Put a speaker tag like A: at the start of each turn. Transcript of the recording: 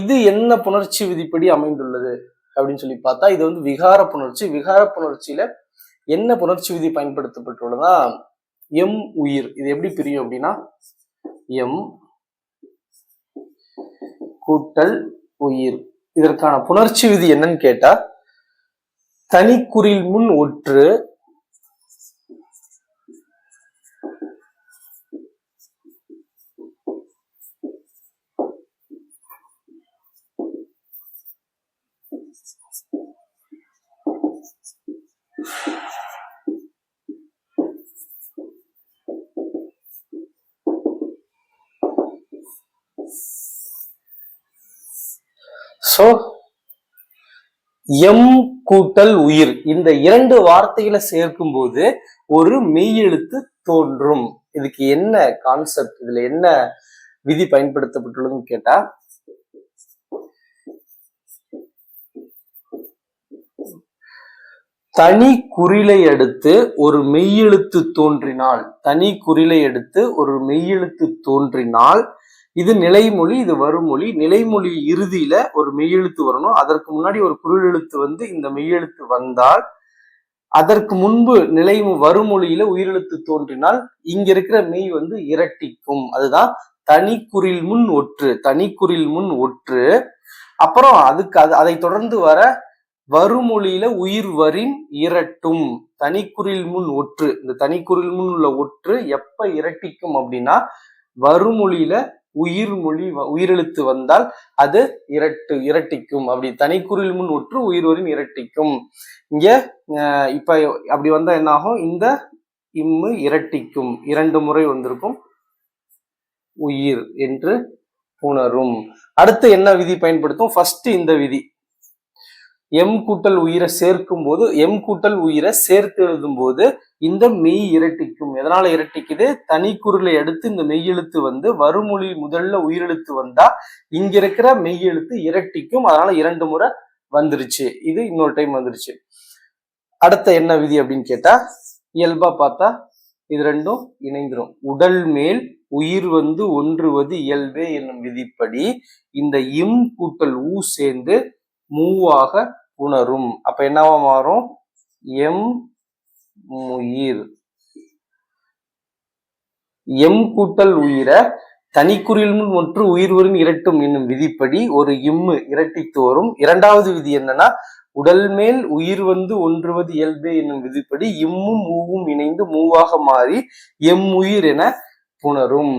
A: இது என்ன புணர்ச்சி விதிப்படி அமைந்துள்ளது அப்படின்னு சொல்லி பார்த்தா இது வந்து விகார புணர்ச்சி. விகார புணர்ச்சியில என்ன புணர்ச்சி விதி பயன்படுத்தப்பட்டுள்ளதா எம் உயிர். இது எப்படி பிரியும் அப்படின்னா எம் கூட்டல் உயிர். இதற்கான புணர்ச்சி விதி என்னன்னு கேட்டா தனிக்குறில் முன் ஒற்று ஸோ எம் கூட்டல் உயிர். இந்த இரண்டு வார்த்தைகளை சேர்க்கும் போது ஒரு மெய்யெழுத்து தோன்றும். இதுக்கு என்ன கான்செப்ட் இதுல என்ன விதி பயன்படுத்தப்பட்டுள்ளதுன்னு கேட்டா தனி குறிலை அடுத்து ஒரு மெய்யெழுத்து தோன்றினால் தனி குறிலை அடுத்து ஒரு மெய்யெழுத்து தோன்றினால் இது நிலைமொழி இது வருமொழி. நிலைமொழி இறுதியில ஒரு மெய்யெழுத்து வரணும். அதற்கு முன்னாடி ஒரு குரல் எழுத்து வந்து இந்த மெய்யெழுத்து வந்தால் அதற்கு முன்பு நிலை வருமொழியில உயிரெழுத்து தோன்றினால் இங்க இருக்கிற மெய் வந்து இரட்டிக்கும். அதுதான் தனிக்குறில் முன் ஒற்று. தனிக்குறில் முன் ஒற்று. அப்புறம் அதுக்கு அது அதை தொடர்ந்து வர வருமொழியில உயிர் வரின் இரட்டும். தனிக்குறில் முன் ஒற்று. இந்த தனிக்குறில் முன் உள்ள ஒற்று எப்ப இரட்டிக்கும் அப்படின்னா வருமொழியில உயிர் மொழி உயிரெழுத்து வந்தால் அது இரட்டு இரட்டிக்கும். அப்படி தனிக்குறில் முன் ஒற்று உயிர்வரின் இரட்டிக்கும். இங்க இப்ப அப்படி வந்தா என்ன ஆகும் இந்த இம்மு இரட்டிக்கும். இரண்டு முறை வந்திருக்கும். உயிர் என்று உணரும் அடுத்து என்ன விதி பயன்படுத்தும்? ஃபர்ஸ்ட் இந்த விதி. எம் கூட்டல் உயிரை சேர்க்கும் போது எம் கூட்டல் உயிரை சேர்த்து எழுதும் போது இந்த மெய் இரட்டிக்கும். எதனால இரட்டிக்குது? தனி குரலை அடுத்து இந்த மெய்யெழுத்து வந்து வருமொழி முதல்ல உயிரெழுத்து வந்தா இங்க இருக்கிற மெய்யெழுத்து இரட்டிக்கும். அதனால இரண்டு முறை வந்துருச்சு. இது இன்னொரு டைம் வந்துருச்சு. அடுத்த என்ன விதி அப்படின்னு கேட்டா இயல்பா பார்த்தா இது ரெண்டும் இணைந்துரும். உடல் மேல் உயிர் வந்து ஒன்றுவது இயல்பே என்னும் விதிப்படி இந்த இம் கூட்டல் ஊ சேர்ந்து மூவாக உணரும். அப்ப என்னவா மாறும்? எம் உயிர் எம் கூட்டல் உயிரை தனிக்குறில் முன் ஒன்று உயிர்வரின் இரட்டும் என்னும் விதிப்படி ஒரு இம்மு இரட்டித்து வரும். இரண்டாவது விதி என்னன்னா உடல் மேல் உயிர் வந்து ஒன்றுவது இயல்பே என்னும் விதிப்படி இம்மும் மூவும் இணைந்து மூவாக மாறி எம் உயிர் என புணரும்.